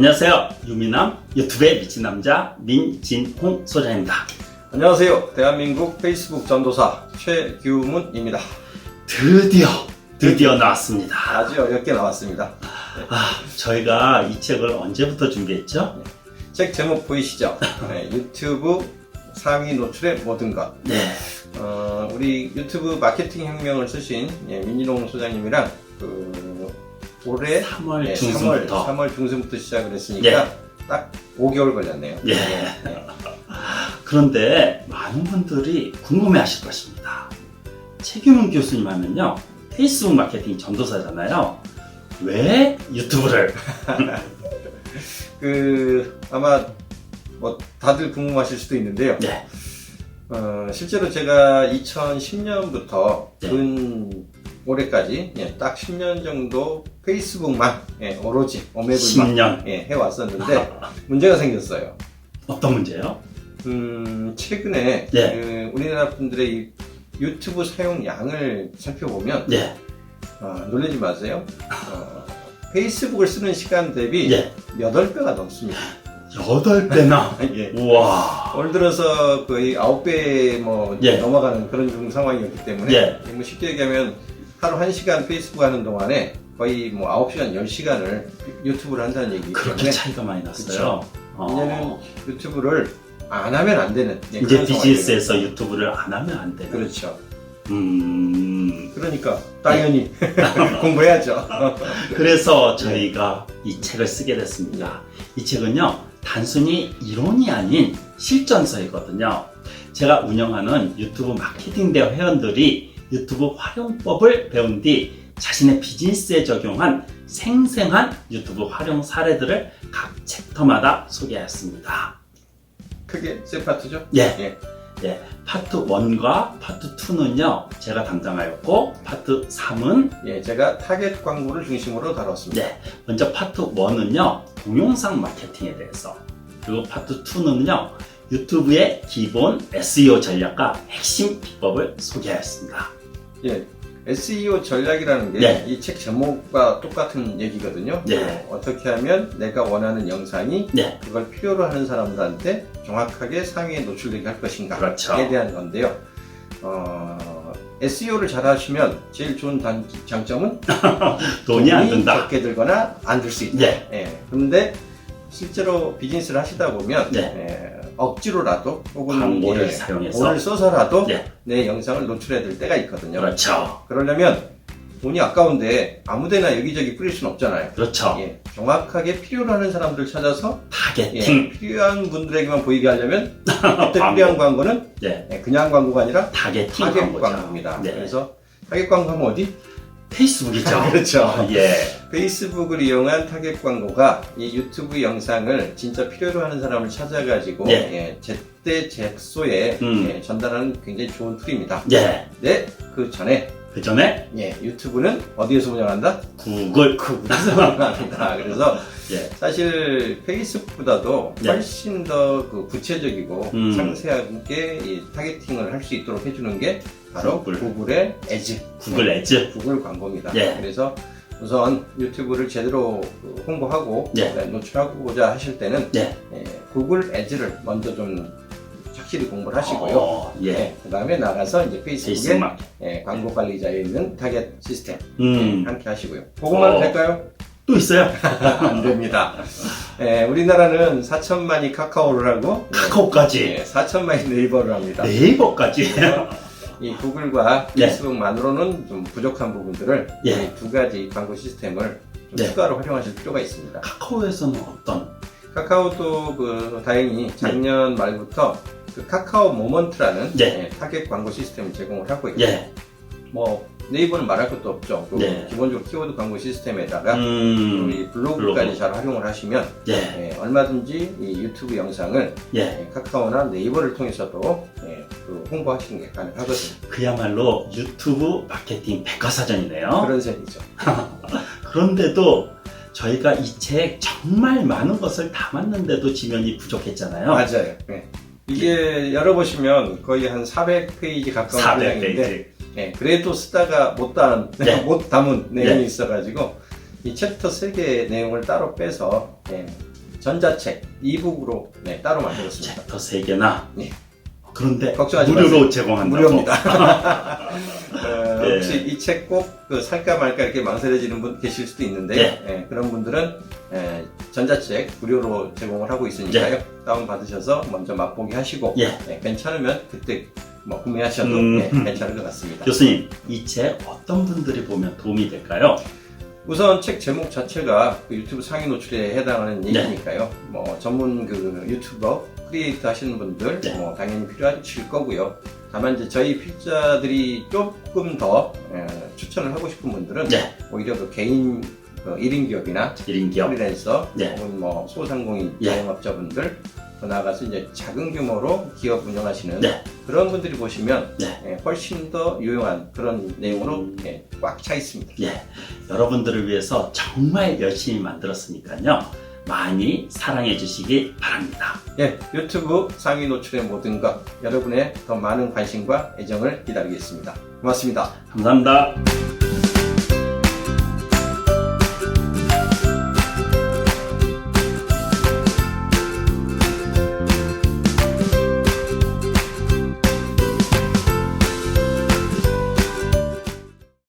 안녕하세요. 유미남 유튜브의 미친 남자 민진홍 소장입니다. 안녕하세요. 대한민국 페이스북 전도사 최규문입니다. 드디어 드디어 나왔습니다. 아주 어렵게 나왔습니다. 아, 저희가 이 책을 언제부터 준비했죠? 책 제목 보이시죠? 네, 유튜브 상위 노출의 모든 것. 네. 어, 우리 유튜브 마케팅 혁명을 쓰신 예, 민희롱 소장님이랑 그 올해 3월 네, 중순부터 3월, 3월 중순부터 시작을 했으니까 딱 5개월 걸렸네요. 예. 네. 그런데 많은 분들이 궁금해하실 것입니다. 최규문 교수님 하면요 페이스북 마케팅 전도사잖아요. 왜 유튜브를? 그 아마 뭐 다들 궁금하실 수도 있는데요. 네. 어, 실제로 제가 2010년부터 네. 근 올해까지 예, 딱 10년 정도 페이스북만 예, 오로지 오메블만 10년 예, 해왔었는데 문제가 생겼어요. 어떤 문제요? 음, 최근에 네. 그 우리나라 분들의 이 유튜브 사용량을 살펴보면 네. 어, 놀라지 마세요. 어, 페이스북을 쓰는 시간 대비 예. 8배가 넘습니다. 여덟 배나. 예. 우와. 올 들어서 거의 9배 뭐 예. 넘어가는 그런 좀 상황이었기 때문에 예. 뭐 쉽게 얘기하면 하루 1시간 페이스북 하는 동안에 거의 뭐 9시간, 10시간을 유튜브를 한다는 얘기이기 그렇게 차이가 많이 났어요. 어. 이제는 유튜브를 안 하면 안 되는 예, 이제 비즈니스에서 유튜브를 안 하면 안 되는. 그렇죠. 음. 그러니까 당연히 공부해야죠. 그래서 저희가 이 책을 쓰게 됐습니다. 이 책은요, 단순히 이론이 아닌 실전서이거든요. 제가 운영하는 유튜브 마케팅 대회 회원들이 유튜브 활용법을 배운 뒤 자신의 비즈니스에 적용한 생생한 유튜브 활용 사례들을 각 챕터마다 소개하였습니다. 크게 세 파트죠? 예. 예. 예, 파트 1과 파트 2는요, 제가 담당하였고, 파트 3은 예, 제가 타겟 광고를 중심으로 다뤘습니다. 네, 먼저 파트 1은요, 동영상 마케팅에 대해서. 그리고 파트 2는요, 유튜브의 기본 SEO 전략과 핵심 비법을 소개하였습니다. 예. SEO 전략이라는 네. 게이책 제목과 똑같은 얘기거든요. 네. 어, 어떻게 하면 내가 원하는 영상이 네, 그걸 필요로 하는 사람들한테 정확하게 상위에 노출되게 할 것인가에 그렇죠. 대한 건데요. 어, SEO를 잘 하시면 제일 좋은 단, 장점은 돈이 안 든다. 적게 들거나 안 들 수 있다. 네, 예. 그런데 실제로 비즈니스를 하시다 보면 네. 예, 억지로라도 혹은 광고를 예, 사용해서. 돈을 써서라도 네, 내 영상을 노출해야 될 때가 있거든요. 그렇죠. 그러려면 돈이 아까운데 아무데나 여기저기 뿌릴 수는 없잖아요. 그렇죠. 예, 정확하게 필요로 하는 사람들 찾아서 예, 타겟팅. 필요한 분들에게만 보이게 하려면 그때 광고. 필요한 광고는 네, 예, 그냥 광고가 아니라 타겟팅 타겟 광고죠. 광고입니다. 네, 그래서 타겟 광고 하면 어디? 페이스북이죠. 그렇죠. 예, 페이스북을 이용한 타겟 광고가 이 유튜브 영상을 진짜 필요로 하는 사람을 찾아가지고 네. 예, 제때 제소에 음. 예, 전달하는 굉장히 좋은 툴입니다. 예. 네, 그 전에 그 전에 예, 유튜브는 어디에서 운영한다? 구글. 구글에서 운영합니다. 그래서 예, 사실 페이스북보다도 네. 훨씬 더 그 구체적이고 음. 상세하게 이 타겟팅을 할 수 있도록 해주는 게 바로 구글. 구글의 에즈, 구글 애즈. 구글 광고입니다. 예. 그래서 우선 유튜브를 제대로 그 홍보하고 예. 네, 노출하고자 하실 때는 예. 예, 구글 에즈를 먼저 좀 확실히 공부를 하시고요. 어, 예. 네, 그 다음에 나가서 이제 페이스북 페이스북에. 예, 광고 관리자에 있는 타겟 시스템 음. 예, 함께 하시고요. 그것만 어. 될까요? 또 있어요. 안 됩니다. 예, 우리나라는 4천만이 카카오를 하고 카카오까지. 예, 4천만이 네이버를 합니다. 네이버까지. 이 구글과 네. 페이스북만으로는 좀 부족한 부분들을 예. 이두 가지 광고 시스템을 좀 네. 추가로 활용하실 필요가 있습니다. 카카오에서는 어떤? 카카오도 그 다행히 작년 말부터 그 카카오 모먼트라는 네. 예, 타겟 광고 시스템을 제공을 하고 있고 예. 뭐 네이버는 말할 것도 없죠. 그 네. 기본적으로 키워드 광고 시스템에다가 음. 우리 블로그까지 블로그. 잘 활용을 하시면 예. 예, 얼마든지 이 유튜브 영상을 예. 예, 카카오나 네이버를 통해서도 예, 그 홍보하시는 게 가능하거든요. 그야말로 유튜브 마케팅 백과사전이네요. 그런 셈이죠. 그런데도 저희가 이 책 정말 많은 것을 담았는데도 지면이 부족했잖아요. 맞아요. 예. 이게 열어보시면 거의 한 400페이지 가까운 400페이지. 분량인데 예, 그래도 쓰다가 못 담은, 네. 못 담은 내용이 네. 있어가지고 이 챕터 3개의 내용을 따로 빼서 예, 전자책 이북으로 네, 따로 만들었습니다. 챕터 3개나. 네. 그런데 걱정하지 무료로 마세요. 제공한다고. 무료입니다. 어, 네. 혹시 이 책꼭그 살까 말까 이렇게 망설여지는 분 계실 수도 있는데 네. 예, 그런 분들은 예, 전자책 무료로 제공을 하고 있으니까요. 다운 받으셔서 먼저 맛보기 하시고 예. 예, 괜찮으면 그때 뭐 구매하셔도 음. 예, 괜찮을 것 같습니다. 교수님, 이 책 어떤 분들이 보면 도움이 될까요? 우선 책 제목 자체가 그 유튜브 상위 노출에 해당하는 네. 얘기니까요. 뭐 전문 그 유튜버 크리에이터 하시는 분들 네. 뭐 당연히 필요하실 거고요. 다만 이제 저희 필자들이 조금 더 예, 추천을 하고 싶은 분들은 네. 오히려 그 개인 그 1인 기업이나 1인 기업. 프리랜서 네. 혹은 뭐 소상공인 예. 자영업자분들 더 나아가서 이제 작은 규모로 기업 운영하시는 네. 그런 분들이 보시면 네. 예, 훨씬 더 유용한 그런 내용으로 예, 음. 꽉차 있습니다. 예. 여러분들을 위해서 정말 열심히 만들었으니까요. 많이 사랑해 주시기 바랍니다. 예, 유튜브 상위 노출의 모든 것 여러분의 더 많은 관심과 애정을 기다리겠습니다. 고맙습니다. 감사합니다.